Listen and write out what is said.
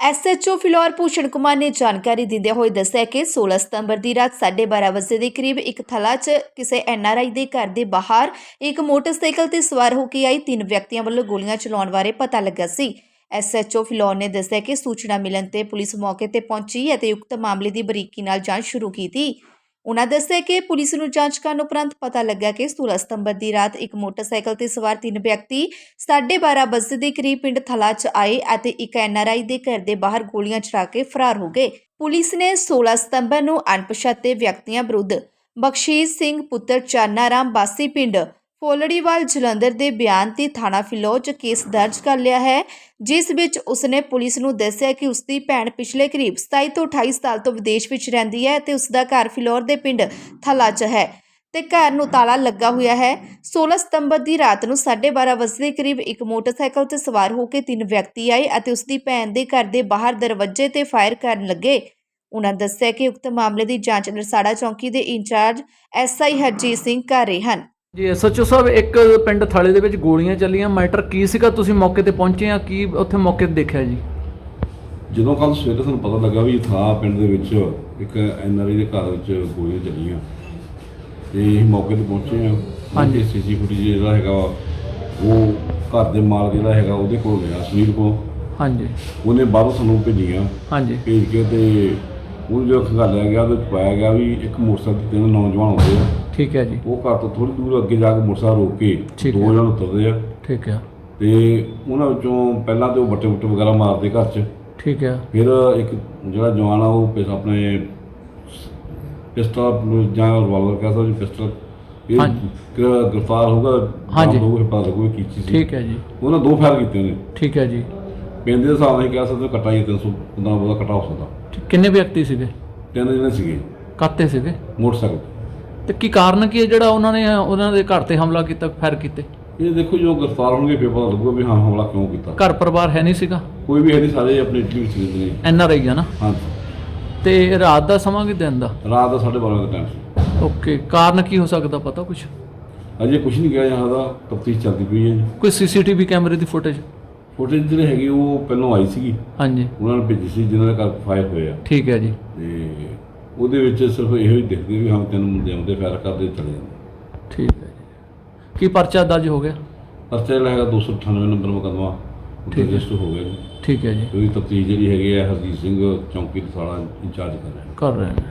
SHO Phillaur Bhushan Kumar ਨੇ ਜਾਣਕਾਰੀ ਦਿੰਦੇ ਹੋਏ ਦੱਸਿਆ ਕਿ 16 ਸਤੰਬਰ ਦੀ ਰਾਤ 12:30 ਵਜੇ ਦੇ ਕਰੀਬ ਇੱਕ ਥਲਾ 'ਚ ਕਿਸੇ ਐਨਆਰਆਈ ਦੇ ਘਰ ਦੇ ਬਾਹਰ ਇੱਕ ਮੋਟਰਸਾਈਕਲ ਤੇ ਸਵਾਰ ਹੋ ਕੇ ਆਈ ਤਿੰਨ ਵਿਅਕਤੀਆਂ ਵੱਲੋਂ ਗੋਲੀਆਂ ਚਲਾਉਣ ਬਾਰੇ ਪਤਾ ਲੱਗਾ ਸੀ। ਐਸਐਚਓ ਫਿਲੌਰ ਨੇ ਦੱਸਿਆ ਕਿ ਸੂਚਨਾ ਮਿਲਣ ਤੇ ਪੁਲਿਸ ਮੌਕੇ ਤੇ ਪਹੁੰਚੀ ਅਤੇ ਉਕਤ ਮਾਮਲੇ ਦੀ ਬਰੀਕੀ ਨਾਲ ਜਾਂਚ ਸ਼ੁਰੂ ਕੀਤੀ। ਉਨ੍ਹਾਂ ਦੱਸਿਆ ਕਿ ਪੁਲਿਸ ਨੂੰ ਜਾਂਚ ਕਰਨ ਉਪਰੰਤ ਪਤਾ ਲੱਗਾ ਕਿ 16 ਸਤੰਬਰ ਦੀ ਰਾਤ ਇੱਕ ਮੋਟਰਸਾਈਕਲ ਤੇ ਸਵਾਰ ਤਿੰਨ ਵਿਅਕਤੀ 12:30 ਵਜੇ ਦੇ ਕਰੀਬ ਪਿੰਡ ਥਲਾ 'ਚ ਆਏ ਅਤੇ ਇੱਕ ਐਨਆਰਆਈ ਦੇ ਘਰ ਦੇ ਬਾਹਰ ਗੋਲੀਆਂ ਚਲਾ ਕੇ ਫਰਾਰ ਹੋ ਗਏ। ਪੁਲਿਸ ਨੇ 16 ਸਤੰਬਰ ਨੂੰ ਅਣਪਛਾਤੇ ਵਿਅਕਤੀਆਂ ਵਿਰੁੱਧ ਬਖਸ਼ੀਸ਼ ਸਿੰਘ, ਪੁੱਤਰ ਚਾਨਾ ਰਾਮ ਬਾਸੀ ਪਿੰਡ ਫੋਲੜੀਵਾਲ ਜਲੰਧਰ ਦੇ ਬਿਆਨ ਤੇ ਥਾਣਾ ਫਿਲੌਰ 'ਚ ਕੇਸ ਦਰਜ ਕਰ ਲਿਆ ਹੈ, ਜਿਸ ਵਿੱਚ ਉਸਨੇ ਪੁਲਿਸ ਨੂੰ ਦੱਸਿਆ ਕਿ ਉਸਦੀ ਭੈਣ ਪਿਛਲੇ ਕਰੀਬ 27 ਤੋਂ 28 ਸਾਲ ਤੋਂ ਵਿਦੇਸ਼ ਵਿੱਚ ਰਹਿੰਦੀ ਹੈ ਤੇ ਉਸਦਾ ਘਰ ਫਿਲੌਰ ਦੇ ਪਿੰਡ ਥਲਾ 'ਚ ਹੈ ਤੇ ਘਰ ਨੂੰ ਤਾਲਾ ਲੱਗਾ ਹੋਇਆ ਹੈ। 16 ਸਤੰਬਰ ਦੀ ਰਾਤ ਨੂੰ 12:30 ਵਜੇ ਦੇ ਕਰੀਬ ਇੱਕ ਮੋਟਰਸਾਈਕਲ ਤੇ ਸਵਾਰ ਹੋ ਕੇ ਤਿੰਨ ਵਿਅਕਤੀ ਆਏ ਅਤੇ ਉਸਦੀ ਭੈਣ ਦੇ ਘਰ ਦੇ ਬਾਹਰ ਦਰਵਾਜ਼ੇ ਤੇ ਫਾਇਰ ਕਰਨ ਲੱਗੇ। ਉਹਨਾਂ ਦੱਸਿਆ ਕਿ ਉਕਤ ਮਾਮਲੇ ਦੀ ਜਾਂਚ ਨਰਸਾੜਾ ਚੌਂਕੀ ਦੇ ਇੰਚਾਰਜ ਐਸਆਈ ਹਰਜੀਤ ਸਿੰਘ ਕਰ ਰਹੇ ਹਨ। ਜੀ ਐਸਐਚਓ ਸਾਹਿਬ ਇੱਕ ਪਿੰਡ ਥਾਲੇ ਦੇ ਵਿੱਚ ਗੋਲੀਆਂ ਚੱਲੀਆਂ। ਮੈਟਰ ਕੀ ਸੀਗਾ? ਤੁਸੀਂ ਮੌਕੇ ਤੇ ਪਹੁੰਚੇ ਆ? ਕੀ ਉੱਥੇ ਮੌਕੇ ਤੇ ਦੇਖਿਆ ਜੀ? ਜਦੋਂ ਕੱਲ ਸਵੇਰੇ ਸਾਨੂੰ ਪਤਾ ਲੱਗਾ ਵੀ ਥਾ ਪਿੰਡ ਦੇ ਵਿੱਚ ਇੱਕ ਐਨਆਰਆਈ ਦੇ ਘਰ ਵਿੱਚ ਗੋਲੀਆਂ ਚੱਲੀਆਂ। ਤੇ ਅਸੀਂ ਮੌਕੇ ਤੇ ਪਹੁੰਚੇ ਆ। ਹਾਂਜੀ। ਸੀਸੀ ਫੁਟੇਜ ਜਿਹੜਾ ਹੈਗਾ ਵਾ, ਉਹ ਘਰ ਦੇ ਮਾਲਕ ਜਿਹੜਾ ਹੈਗਾ ਉਹਦੇ ਕੋਲ ਗਿਆ ਸੁਨੀਲ ਕੋਲ ਹਾਂਜੀ। ਉਹਨੇ ਬਾਹਰੋਂ ਸਾਨੂੰ ਭੇਜੀਆਂ। ਹਾਂਜੀ। ਭੇਜ ਕੇ ਤੇ ਉਹ ਜੋ ਖੰਗਾਲਿਆ ਗਿਆ ਉਹਦੇ ਵਿੱਚ ਪਾਇਆ ਗਿਆ ਵੀ ਇੱਕ ਮੋਟਰਸਾਈਕਲ ਤੇ ਤਿੰਨ ਨੌਜਵਾਨ ਆਉਂਦੇ ਆ। ਠੀਕ ਹੈ ਜੀ। ਉਹ ਘਰ ਤੋਂ ਥੋੜੀ ਦੂਰ ਅੱਗੇ ਜਾ ਕੇ ਮੋਟਰਸਾਈਕਲ ਰੋਕ ਕੇ ਠੀਕ ਦੋ ਹੈ। ਜਣ ਉਤਰਦੇ ਆ। ਠੀਕ ਹੈ। ਤੇ ਉਹਨਾਂ ਵਿੱਚੋਂ ਪਹਿਲਾਂ ਤੇ ਉਹ ਬੱਟੇ ਬੁੱਟੇ ਵਗੈਰਾ ਮਾਰਦੇ ਘਰ 'ਚ। ਠੀਕ ਹੈ। ਫਿਰ ਇੱਕ ਜਿਹੜਾ ਜਵਾਨ ਆ ਉਹ ਪਿਸ ਆਪਣੇ ਪਿਸਤਲ ਜਾਂ ਰਿਵਾਲਵਰ ਕਹਿ ਸਕਦੇ ਪਿਸਤਲ ਇਹ ਹਾਂਜੀ। ਗ੍ਰਿਫਤਾਰ ਹੋਊਗਾ ਹਾਂਜੀ। ਨਾਮ ਹੋਊਗਾ ਪਤਾ ਲੱਗੂਗਾ ਕੀ ਚੀਜ਼ ਸੀ। ਠੀਕ ਹੈ ਜੀ। ਉਹਨਾਂ ਦੋ ਫਾਇਰ ਕੀਤੇ ਨੇ ਠੀਕ ਹੈ ਜੀ। ਪੈਂਦੇ ਦੇ ਹਿਸਾਬ ਨਾਲ ਅਸੀਂ ਕਹਿ ਸਕਦੇ ਹਾਂ ਕੱਟਾ ਹੀ 300 15 ਬੋਲਾ ਕੱਟਾ ਹੋ ਸਕਦਾ। ਕਿੰਨੇ ਵਿਅਕਤੀ ਸੀਗੇ? ਤਿੰਨ ਜਣੇ ਸੀਗੇ। ਕਾਤੇ ਸੀਗੇ? ਮੋਟਰਸਾਈਕਲ ਤੇ। ਕੀ ਕਾਰਨ ਕੀ ਹੈ ਜਿਹੜਾ ਉਹਨਾਂ ਨੇ ਉਹਨਾਂ ਦੇ ਘਰ ਤੇ ਹਮਲਾ ਕੀਤਾ ਫਾਇਰ ਕੀਤੇ? ਇਹ ਦੇਖੋ ਜੋ ਗ੍ਰਿਫਤਾਰ ਹੋਣਗੇ ਫਿਰ ਪਤਾ ਲੱਗੂਗਾ ਵੀ ਹਾਂ ਹਮਲਾ ਕਿਉਂ ਕੀਤਾ। ਘਰ ਪਰਿਵਾਰ ਹੈ ਨਹੀਂ ਸੀਗਾ? ਕੋਈ ਵੀ ਹੈ ਨਹੀਂ ਸਾਰੇ ਆਪਣੇ ਵਿੱਚ ਰਹਿੰਦੇ ਨੇ। ਐਨ ਆਰ ਆਈ ਆ ਨਾ? ਹਾਂਜੀ। ਤੇ ਰਾਤ ਦਾ ਸਮਾਂ ਕਿ ਦਿਨ ਦਾ? ਰਾਤ ਦਾ 12:30 ਦਾ ਟਾਈਮ ਸੀ। ਓਕੇ ਕਾਰਨ ਕੀ ਹੋ ਸਕਦਾ ਪਤਾ ਕੁਝ ਅਜੇ ਕੁਝ ਨਹੀਂ ਕਿਹਾ ਜਾਂਦਾ ਤਫਤੀਸ਼ ਚੱਲਦੀ ਪਈ ਹੈ ਕੋਈ ਸੀਸੀਟੀਵੀ ਕੈਮਰੇ ਦੀ ਫੁਟੇਜ? ਫੁਟੇਜ ਜਿਹੜੇ ਹੈਗੀ ਉਹ ਪਹਿਲਾਂ ਆਈ ਸੀਗੀ। ਹਾਂਜੀ। ਉਹਨਾਂ ਨੇ ਭੇਜੀ ਸੀ ਜਿਨ੍ਹਾਂ ਦੇ ਫਾਇਰ ਹੋਏ ਆ ਠੀਕ ਹੈ ਜੀ। ਤੇ ਉਹਦੇ ਵਿੱਚ ਸਿਰਫ ਇਹੋ ਹੀ ਦਿਖਦੇ ਵੀ ਹਾਂ ਤਿੰਨ ਮੁੰਡੇ ਆਉਂਦੇ ਫਾਇਰ ਕਰਦੇ ਚਲੇ ਜਾਂਦੇ। ਠੀਕ ਹੈ ਜੀ। ਕੀ ਪਰਚਾ ਦਰਜ ਹੋ ਗਿਆ? ਪਰਚਾ ਜਿਹੜਾ ਹੈਗਾ 298 ਨੰਬਰ ਮੁਕੱਦਮਾ ਠੀਕ ਹੈ। ਰਜਿਸਟਰ ਹੋ ਗਿਆ ਜੀ। ਠੀਕ ਹੈ ਜੀ। ਉਹਦੀ ਤਫਤੀਸ਼ ਜਿਹੜੀ ਹੈਗੀ ਹੈ ਹਰਜੀਤ ਸਿੰਘ ਚੌਂਕੀ ਦਸਾਲਾ ਇੰਚਾਰਜ ਕਰ ਰਿਹਾ ਕਰ ਰਹੇ ਨੇ।